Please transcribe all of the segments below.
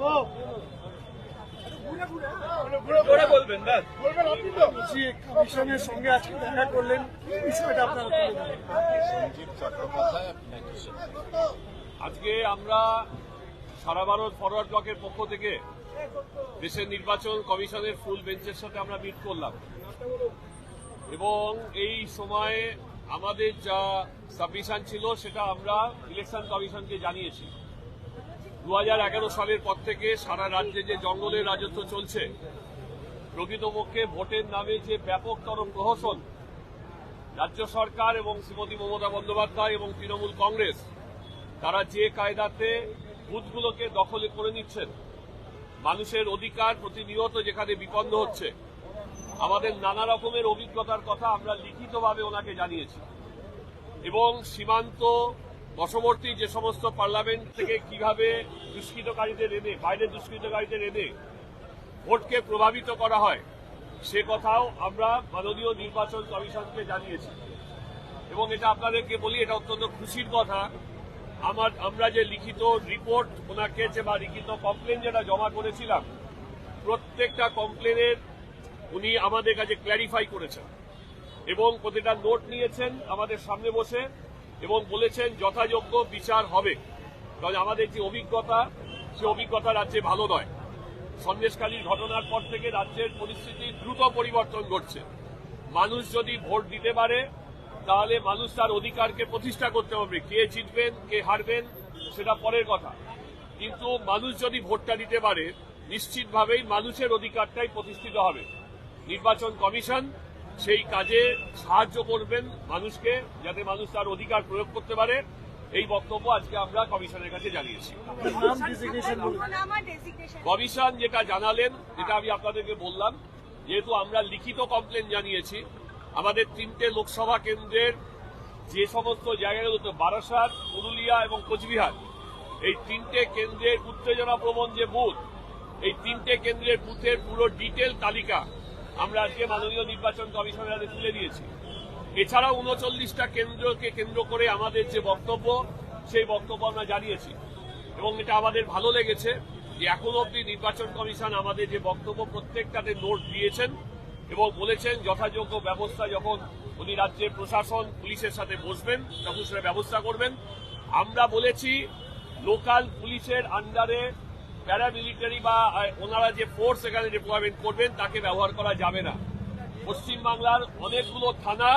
আজকে আজকে আমরা সারা ভারত ফরওয়ার্ড ব্লকের পক্ষ থেকে দেশের নির্বাচন কমিশনের ফুল বেঞ্চের সাথে আমরা মিট করলাম। এবং এই সময়ে আমাদের যা সাবমিশন ছিল, সেটা আমরা ইলেকশন কমিশনকে জানিয়েছি। দু হাজার এগারো সালের পর থেকে সারা রাজ্যে যে জঙ্গলের রাজত্ব চলছে প্রকৃতপক্ষে ভোটের নামে যে ব্যাপকতর প্রহসন রাজ্য সরকার এবং শ্রীমতী মমতা বন্দ্যোপাধ্যায় এবং তৃণমূল কংগ্রেস, তারা যে কায়দাতে বুথগুলোকে দখলে করে নিচ্ছেন, মানুষের অধিকার প্রতিনিয়ত যেখানে বিপন্ন হচ্ছে, আমাদের নানা রকমের অভিজ্ঞতার কথা আমরা লিখিতভাবে ওনাকে জানিয়েছি। এবং সীমান্ত বশবর্তী যে সমস্ত পার্লামেন্ট থেকে কীভাবে দুষ্কৃতকারীদের এনে বাইরে দুষ্কৃতকারীদের এনে ভোটকে প্রভাবিত করা হয়, সে কথাও আমরা মাননীয় নির্বাচন কমিশনকে জানিয়েছি। এবং এটা আপনাদেরকে বলি, এটা অত্যন্ত খুশির কথা। আমার, আমরা যে লিখিত রিপোর্ট ওনাকে যে, বা লিখিত কমপ্লেন যেটা জমা করেছিলাম, প্রত্যেকটা কমপ্লেনের উনি আমাদের কাছে ক্ল্যারিফাই করেছেন। এবং প্রতিটা নোট নিয়েছেন আমাদের সামনে বসে। এবং বলেছেন যথাযোগ্য বিচার হবে। কারণ আমাদের যে অভিজ্ঞতা, সে অভিজ্ঞতা রাজ্যে ভালো নয়। সন্দেশকালীর ঘটনার পর থেকে রাজ্যের পরিস্থিতি দ্রুত পরিবর্তন ঘটছে। মানুষ যদি ভোট দিতে পারে, তাহলে মানুষ তার অধিকারকে প্রতিষ্ঠা করতে হবে। কে জিতবেন, কে হারবেন, সেটা পরের কথা। কিন্তু মানুষ যদি ভোটটা দিতে পারে, নিশ্চিতভাবেই মানুষের অধিকারটাই প্রতিষ্ঠিত হবে। নির্বাচন কমিশন সেই কাজে সাহায্য করবেন মানুষকে যাতে মানুষ তার অধিকার প্রয়োগ করতে পারে। এই বক্তব্য আজকে আমরা কমিশনের কাছে জানিয়েছি। কমিশন যেটা জানালেন যেটা আমি আপনাদেরকে বললাম যেহেতু আমরা লিখিত কমপ্লেন জানিয়েছি আমাদের তিনটে লোকসভা কেন্দ্রের যে সমস্ত জায়গাগুলোতে বারাসাত পুরুলিয়া এবং কোচবিহার এই তিনটে কেন্দ্রের উত্তেজনা প্রবণ যে বুথ এই তিনটে কেন্দ্রের বুথের পুরো ডিটেল তালিকা আমরা আজকে মাননীয় নির্বাচন কমিশনের হাতে তুলে দিয়েছি। এছাড়াও উনচল্লিশটা কেন্দ্রকে কেন্দ্র করে আমাদের যে বক্তব্য, সেই বক্তব্য আমরা জানিয়েছি। এবং এটা আমাদের ভালো লেগেছে যে এখন অবধি নির্বাচন কমিশন আমাদের যে বক্তব্য প্রত্যেকটাতে নোট দিয়েছেন এবং বলেছেন যথাযোগ্য ব্যবস্থা যখন উনি রাজ্যের প্রশাসন, পুলিশের সাথে বসবেন, তখন সেটা ব্যবস্থা করবেন। আমরা বলেছি, লোকাল পুলিশের আন্ডারে প্যারামিলিটারি বা ওনারা যে ফোর্স এখানে ডিপ্লয়মেন্ট করবেন, তাকে ব্যবহার করা যাবে না। পশ্চিমবাংলার অনেকগুলো থানা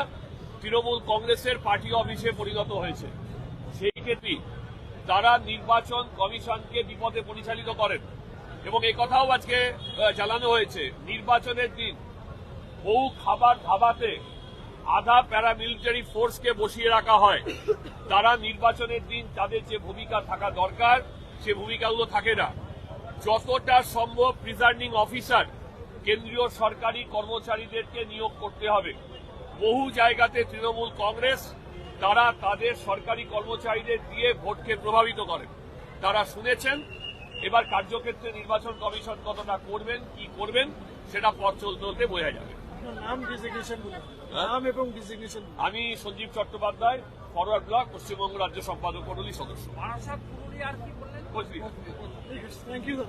তৃণমূল কংগ্রেসের পার্টি অফিসে পরিণত হয়েছে। সেই ক্ষেত্রে তারা নির্বাচন কমিশনকে বিপদে পরিচালিত করেন। এবং এই কথাও আজকে জানানো হয়েছে। নির্বাচনের দিন বহু খাবার ধাবাতে আধা প্যারামিলিটারি ফোর্সকে বসিয়ে রাখা হয়। তারা নির্বাচনের দিন তাদের যে ভূমিকা থাকা দরকার, সে ভূমিকাগুলো থাকে না। যতটা সম্ভব প্রিজাইডিং অফিসার কেন্দ্রীয় সরকারি কর্মচারীদেরকে নিয়োগ করতে হবে। বহু জায়গাতে তৃণমূল কংগ্রেস তারা তাদের সরকারি কর্মচারীদের দিয়ে ভোটকে প্রভাবিত করেন তারা শুনেছেন এবার কার্যক্ষেত্রে নির্বাচন কমিশন কতটা করবেন কি করবেন সেটা পথ চলতে চলতে বোঝা যাবে। হ্যাঁ? নাম এবং ডিজিগনেশন আমি সঞ্জীব চট্টোপাধ্যায় ফরওয়ার্ড ব্লক পশ্চিমবঙ্গ রাজ্য সম্পাদক মন্ডলী সদস্য। Thank you.